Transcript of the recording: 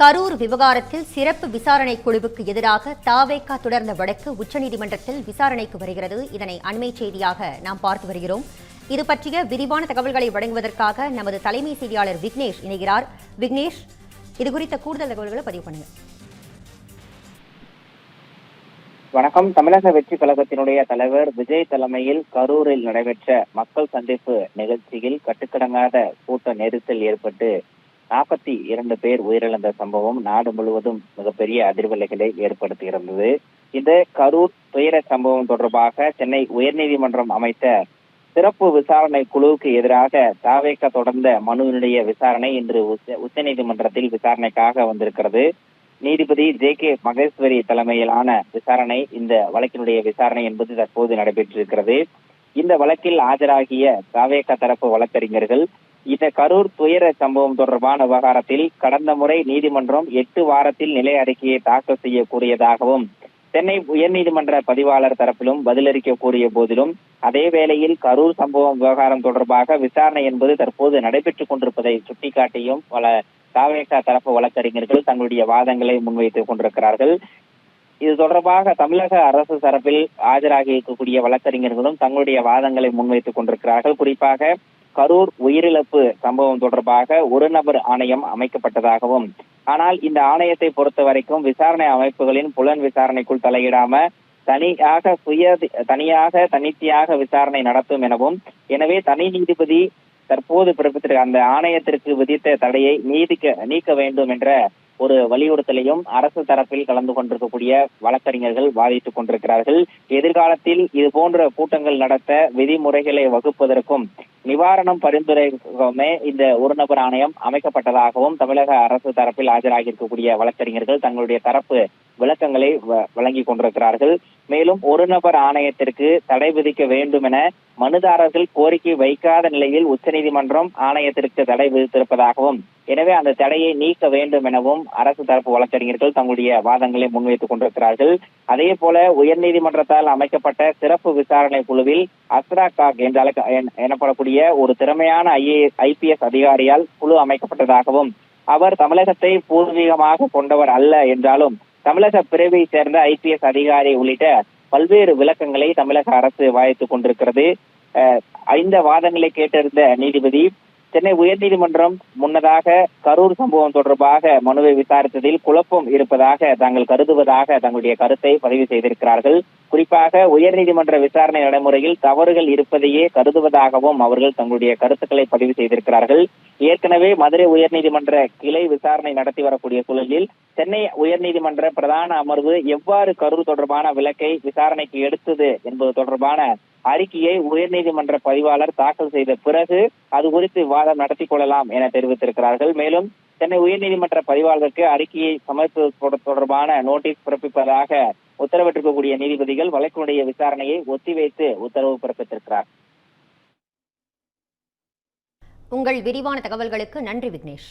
கரூர் விவகாரத்தில் சிறப்பு விசாரணை குழுவுக்கு எதிராக தாவேகா தொடர்ந்த வழக்கு உச்சநீதிமன்றத்தில் விசாரணைக்கு வருகிறது. இதனை அண்மை செய்தியாக நாம் பார்த்து வருகிறோம். இது பற்றிய விரிவான தகவல்களை வழங்குவதற்காக நமது தலைமை செய்தியாளர் விக்னேஷ் இணைகிறார். விக்னேஷ் இது குறித்த கூடுதல் தகவல்களை பதிவு பண்ணுங்க. வணக்கம். தமிழக வெற்றி கழகத்தினுடைய தலைவர் விஜய் தலைமையில் கரூரில் நடைபெற்ற மக்கள் சந்திப்பு நிகழ்ச்சியில் கட்டுக்கடங்காத கூட்ட நெரிசல் ஏற்பட்டு நாற்பத்தி இரண்டு பேர் உயிரிழந்த சம்பவம் நாடு முழுவதும் மிகப்பெரிய அதிர்வலைகளை ஏற்படுத்தியிருந்தது. இந்த கரூர் துயர சம்பவம் தொடர்பாக சென்னை உயர்நீதிமன்றம் அமைத்த சிறப்பு விசாரணை குழுவுக்கு எதிராக தாவேக்க தொடர்ந்த மனுவினுடைய விசாரணை இன்று உச்ச- உச்சநீதிமன்றத்தில் விசாரணைக்காக வந்திருக்கிறது. நீதிபதி ஜே கே மகேஸ்வரி தலைமையிலான விசாரணை இந்த வழக்கினுடைய விசாரணை என்பது தற்போது நடைபெற்றிருக்கிறது. இந்த வழக்கில் ஆஜராகிய தாவேக தரப்பு வழக்கறிஞர்கள் இந்த கரூர் துயர சம்பவம் தொடர்பான விவகாரத்தில் கடந்த முறை நீதிமன்றம் எட்டு வாரத்தில் நிலை அறிக்கையை தாக்கல் செய்யக்கூடியதாகவும் சென்னை உயர்நீதிமன்ற பதிவாளர் தரப்பிலும் பதிலளிக்க கூறிய போதிலும் அதே வேளையில் கரூர் சம்பவம் விவகாரம் தொடர்பாக விசாரணை என்பது தற்போது நடைபெற்றுக் கொண்டிருப்பதை சுட்டிக்காட்டியும் பல தாவேகா தரப்பு வழக்கறிஞர்கள் தங்களுடைய வாதங்களை முன்வைத்துக் கொண்டிருக்கிறார்கள். இது தொடர்பாக தமிழக அரசு தரப்பில் ஆஜராகி இருக்கக்கூடிய வழக்கறிஞர்களும் தங்களுடைய வாதங்களை முன்வைத்துக் கொண்டிருக்கிறார்கள். குறிப்பாக கரூர் உயிரிழப்பு சம்பவம் தொடர்பாக ஒரு நபர் ஆணையம் அமைக்கப்பட்டதாகவும் ஆனால் இந்த ஆணையத்தை பொறுத்த வரைக்கும் விசாரணை அமைப்புகளின் புலன் விசாரணைக்குள் தலையிடாம தனியாக சுய தனியாக தனித்தியாக விசாரணை நடத்தும் எனவும் எனவே தனி நீதிபதி தற்போது பிறப்பித்திருக்க அந்த ஆணையத்திற்கு விதித்த தடையை நீதிக்க நீக்க வேண்டும் என்ற ஒரு வலியுறுத்தலையும் அரசு தரப்பில் கலந்து கொண்டிருக்கக்கூடிய வழக்கறிஞர்கள் வாதிட்டுக் கொண்டிருக்கிறார்கள். எதிர்காலத்தில் இது போன்ற கூட்டங்கள் நடத்த விதிமுறைகளை வகுப்பதற்கும் நிவாரணம் பரிந்துரைக்குமே இந்த ஒரு நபர் ஆணையம் அமைக்கப்பட்டதாகவும் தமிழக அரசு தரப்பில் ஆஜராகி இருக்கக்கூடிய வழக்கறிஞர்கள் தங்களுடைய தரப்பு விளக்கங்களை வ- வழங்கிக் கொண்டிருக்கிறார்கள். மேலும் ஒரு நபர் ஆணையத்திற்கு தடை விதிக்க வேண்டும் என மனுதாரர்கள் கோரிக்கை வைக்காத நிலையில் உச்சநீதிமன்றம் ஆணையத்திற்கு தடை விதித்திருப்பதாகவும் எனவே அந்த தடையை நீக்க வேண்டும் எனவும் அரசு தரப்பு வழக்கறிஞர்கள் தங்களுடைய வாதங்களை முன்வைத்துக் கொண்டிருக்கிறார்கள். அதே போல உயர்நீதிமன்றத்தால் அமைக்கப்பட்ட சிறப்பு விசாரணை குழுவில் அஸ்ரா காக் என்று என்- எனப்படக்கூடிய ஒரு திறமையான ஐஏஎஸ் ஐபிஎஸ் அதிகாரியால் குழு அமைக்கப்பட்டதாகவும் அவர் தமிழகத்தை பூர்வீகமாக கொண்டவர் அல்ல என்றாலும் தமிழக பிரிவை சேர்ந்த ஐபிஎஸ் அதிகாரி உள்ளிட்ட பல்வேறு விளக்கங்களை தமிழக அரசு வாய்த்து கொண்டிருக்கிறது. அஹ், இந்த வாதங்களை கேட்டிருந்த நீதிபதி சென்னை உயர்நீதிமன்றம் முன்னதாக கரூர் சம்பவம் தொடர்பாக மனுவை விசாரித்ததில் குழப்பம் இருப்பதாக தாங்கள் கருதுவதாக தங்களுடைய கருத்தை பதிவு செய்திருக்கிறார்கள். குறிப்பாக உயர்நீதிமன்ற விசாரணை நடைமுறையில் தவறுகள் இருப்பதையே கருதுவதாகவும் அவர்கள் தங்களுடைய கருத்துக்களை பதிவு செய்திருக்கிறார்கள். ஏற்கனவே மதுரை உயர்நீதிமன்ற கிளை விசாரணை நடத்தி வரக்கூடிய சூழலில் சென்னை உயர்நீதிமன்ற பிரதான அமர்வு எவ்வாறு கரூர் தொடர்பான விலக்கை விசாரணைக்கு எடுத்தது என்பது தொடர்பான அறிக்கையை உயர்நீதிமன்ற பதிவாளர் தாக்கல் செய்த பிறகு அது குறித்து விவாதம் நடத்தி கொள்ளலாம் என தெரிவித்திருக்கிறார்கள். மேலும் சென்னை உயர்நீதிமன்ற பதிவாளருக்கு அறிக்கையை சமர்ப்பது தொடர்பான நோட்டீஸ் பிறப்பிப்பதாக உத்தரவிட்டிருக்கக்கூடிய நீதிபதிகள் வழக்கினுடைய விசாரணையை ஒத்திவைத்து உத்தரவு பிறப்பித்திருக்கிறார். உங்கள் விரிவான தகவல்களுக்கு நன்றி விக்னேஷ்.